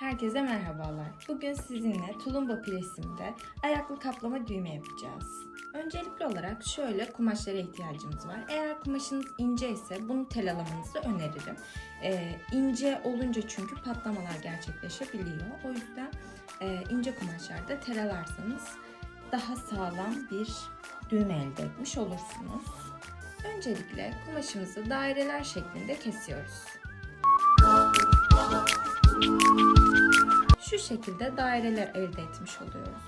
Herkese merhabalar. Bugün sizinle tulumba presimde ayaklı kaplama düğme yapacağız. Öncelikli olarak şöyle kumaşlara ihtiyacımız var. Eğer kumaşınız ince ise bunu tel alamanızı öneririm. Ee, ince olunca çünkü patlamalar gerçekleşebiliyor. O yüzden e, ince kumaşlarda tel alarsanız daha sağlam bir düğme elde etmiş olursunuz. Öncelikle kumaşımızı daireler şeklinde kesiyoruz. Şu şekilde daireler elde etmiş oluyoruz.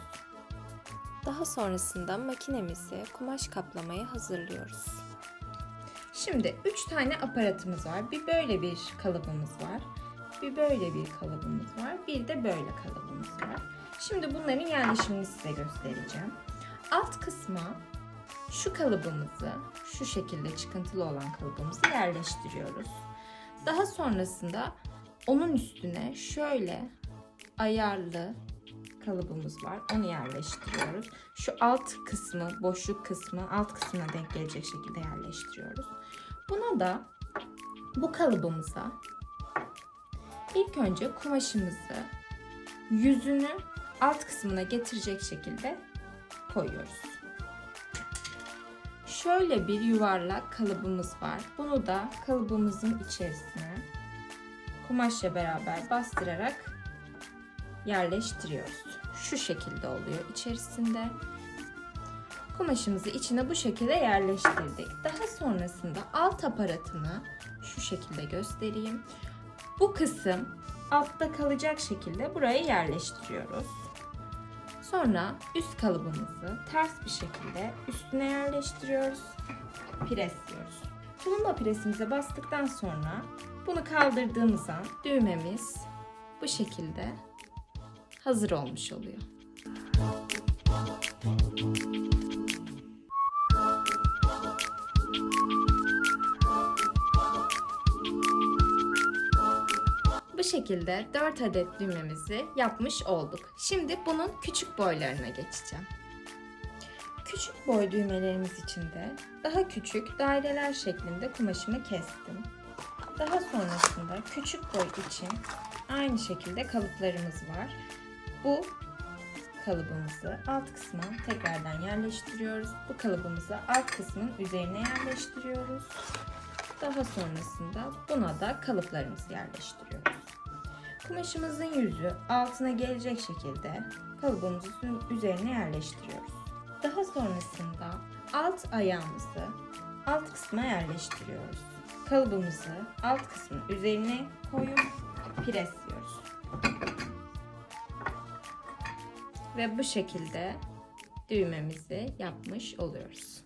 Daha sonrasında makinemizi kumaş kaplamaya hazırlıyoruz. Şimdi 3 tane aparatımız var. Bir böyle bir kalıbımız var. Bir böyle bir kalıbımız var. Bir de böyle kalıbımız var. Şimdi bunların yerleşimini size göstereceğim. Alt kısma şu kalıbımızı, şu şekilde çıkıntılı olan kalıbımızı yerleştiriyoruz. Daha sonrasında onun üstüne şöyle ayarlı kalıbımız var. Onu yerleştiriyoruz. Şu alt kısmı, boşluk kısmı alt kısmına denk gelecek şekilde yerleştiriyoruz. Buna da bu kalıbımıza ilk önce kumaşımızı yüzünü alt kısmına getirecek şekilde koyuyoruz. Şöyle bir yuvarlak kalıbımız var. Bunu da kalıbımızın içerisine kumaşla beraber bastırarak yerleştiriyoruz. Şu şekilde oluyor içerisinde. Kumaşımızı içine bu şekilde yerleştirdik. Daha sonrasında alt aparatını şu şekilde göstereyim. Bu kısım altta kalacak şekilde buraya yerleştiriyoruz. Sonra üst kalıbımızı ters bir şekilde üstüne yerleştiriyoruz. Presliyoruz. Tulumba presimize bastıktan sonra bunu kaldırdığımız an düğmemiz bu şekilde hazır olmuş oluyor. Bu şekilde 4 adet düğmemizi yapmış olduk. Şimdi bunun küçük boylarına geçeceğim. Küçük boy düğmelerimiz için de daha küçük daireler şeklinde kumaşımı kestim. Daha sonrasında küçük boy için aynı şekilde kalıplarımız var. Bu kalıbımızı alt kısma tekrardan yerleştiriyoruz. Bu kalıbımızı alt kısmın üzerine yerleştiriyoruz. Daha sonrasında buna da kalıplarımızı yerleştiriyoruz. Kumaşımızın yüzü altına gelecek şekilde kalıbımızın üzerine yerleştiriyoruz. Daha sonrasında alt ayağımızı alt kısma yerleştiriyoruz. Kalıbımızı alt kısmın üzerine koyup presliyoruz. Ve bu şekilde düğmemizi yapmış oluyoruz.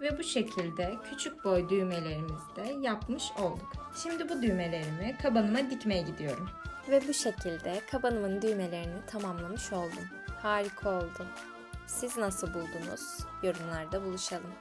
Ve bu şekilde küçük boy düğmelerimizi de yapmış olduk. Şimdi bu düğmelerimi kabanıma dikmeye gidiyorum. Ve bu şekilde kabanımın düğmelerini tamamlamış oldum. Harika oldu. Siz nasıl buldunuz? Yorumlarda buluşalım.